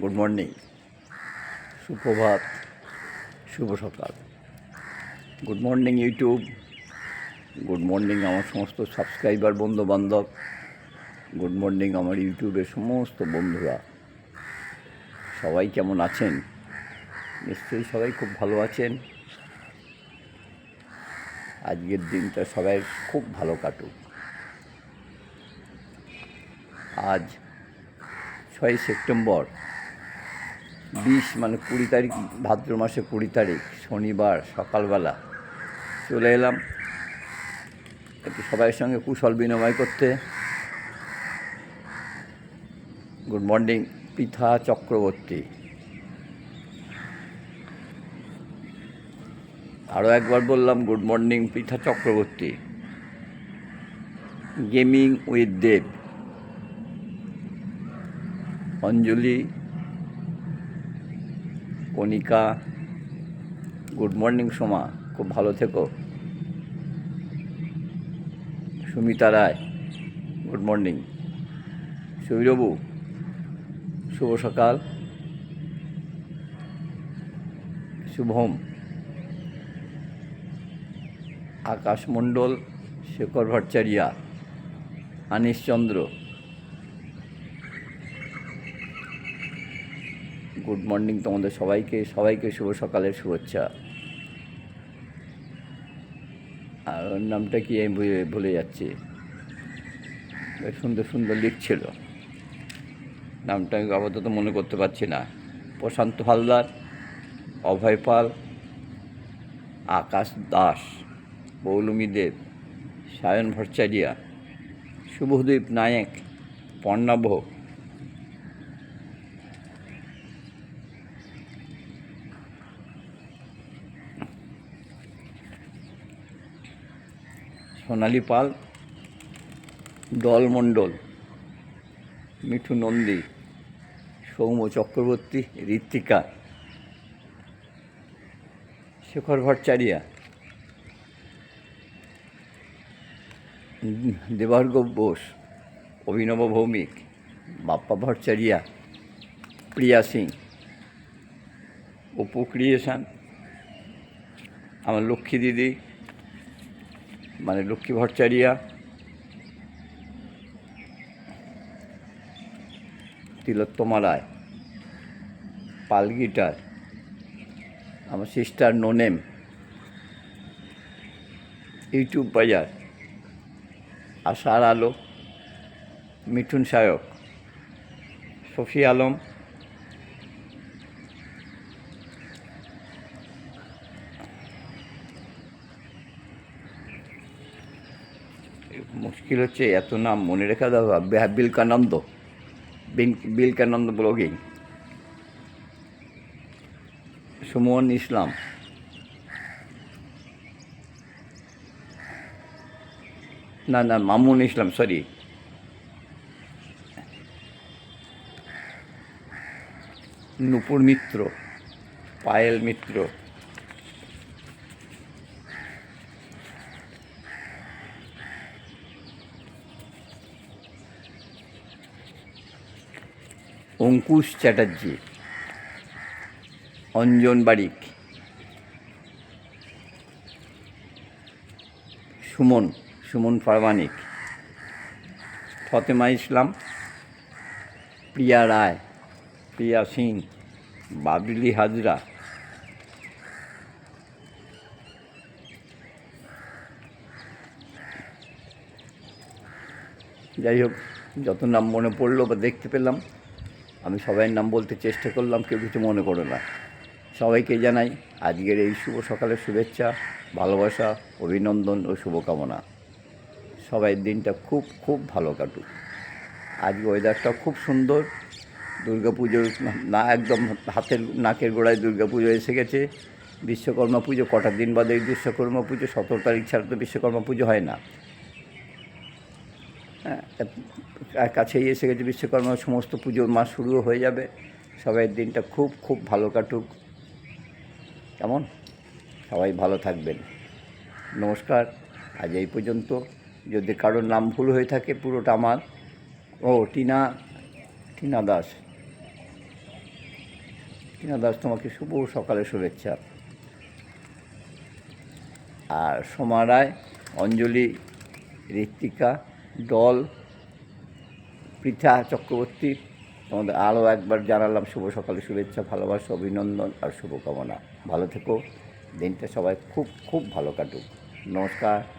Good morning সুপ্রভাত শুভ সকাল। Good morning YouTube good morning আমার সমস্ত সাবস্ক্রাইবার বন্ধু বান্ধব গুড মর্নিং আমার ইউটিউবের সমস্ত বন্ধুরা। সবাই কেমন আছেন? নিশ্চয়ই সবাই খুব ভালো আছেন। আজকের দিনটা সবাই খুব ভালো কাটুক। আজ ছয় সেপ্টেম্বর। বিশ মানে কুড়ি তারিখ, ভাদ্র মাসে কুড়ি তারিখ, শনিবার, সকালবেলা চলে এলাম। একটু সবাইয়ের সঙ্গে কুশল বিনিময় করতে। Good morning, Pritha Chakraborty. আরও একবার বললাম, good morning, Pritha Chakraborty. Gaming with Dev. Anjali Kanika good morning Soma, খুব ভালো থেকো। Sumita Roy, good morning. সৌরবু শুভ সকাল। শুভম, আকাশ মণ্ডল, শেখর ভট্টাচারিয়া, আনিশ চন্দ্র। গুড মর্নিং তোমাদের সবাইকে সবাইকে শুভ সকালের শুভেচ্ছা। আর ওর নামটা কি আমি ভুলে যাচ্ছি। সুন্দর সুন্দর লিখছিল। নামটা আমি আপাতত মনে করতে পারছি না। প্রশান্ত হালদার, অভয় পাল, আকাশ দাস পৌলমী দেব, সায়ন ভট্টাচারিয়া, শুভদীপ নায়েক পর্ণাভ সোনালী পাল, দল মণ্ডল, মিঠু নন্দী, সৌম্য চক্রবর্তী, ঋত্বিকা, শেখর ভট্টাচারিয়া দেবার্ঘব বোস, অভিনব ভৌমিক, বাপ্পা ভট্টাচারিয়া, প্রিয়া সিং, অপু ক্রিয়েশন, আমার লক্ষ্মী দিদি মানে লক্ষ্মী ভট্টাচারিয়া তিলোত্তমা রায় পাল গিটার আমার sister no name, YouTube Bazar, আশার আলো, মিঠুন সায়ক সফি আলম মুশকিল হচ্ছে, এত নাম মনে রেখা দাও বিলকানন্দ। বিলকানন্দ ব্লগিং। সুমন ইসলাম। না না, মামুন ইসলাম, সরি। নুপুর মিত্র, পায়েল মিত্র। অঙ্কুশ চ্যাটার্জি, অঞ্জন বারিক, সুমন সুমন প্রামাণিক, ফতেমা ইসলাম, প্রিয়া রায়, প্রিয়া সিং, বাবলি হাজরা। যাই হোক, যত নাম মনে পড়ল বা দেখতে পেলাম আমি সবাইয়ের নাম বলতে চেষ্টা করলাম, কেউ কিছু মনে করো না। সবাইকে জানাই আজকের এই শুভ সকালের শুভেচ্ছা, ভালোবাসা, অভিনন্দন ও শুভকামনা। সবাই দিনটা খুব খুব ভালো কাটুক। আজকে ওয়েদারটা খুব সুন্দর। পুজোর না, একদম হাতের, নাকের গোড়ায় পুজো এসে গেছে। বিশ্বকর্মা পুজো কটা দিন বাদে এই বিশ্বকর্মা পুজো? সতেরো তারিখ ছাড়া তো বিশ্বকর্মা পুজো হয় না। হ্যাঁ কাছেই এসে গেছে বিশ্বকর্মা, সমস্ত পুজোর মাস শুরুও হয়ে যাবে। সবাই দিনটা খুব খুব ভালো কাটুক। কেমন? সবাই ভালো থাকবেন। নমস্কার। আজ এই পর্যন্ত। যদি কারোর নাম ভুল হয়ে থাকে, পুরোটা আমার। ও, টিনা টিনা দাস। টিনা দাস, তোমাকে শুভ সকালের শুভেচ্ছা। আর সোমা রায়, অঞ্জলি, ঋত্বিকা ডল পৃথা চক্রবর্তী। তোমাদের আরও একবার জানালাম শুভ সকালে শুভেচ্ছা, ভালোবাসা, অভিনন্দন আর শুভকামনা। ভালো থেকো। দিনটা সবাই খুব খুব ভালো কাটুক। নমস্কার।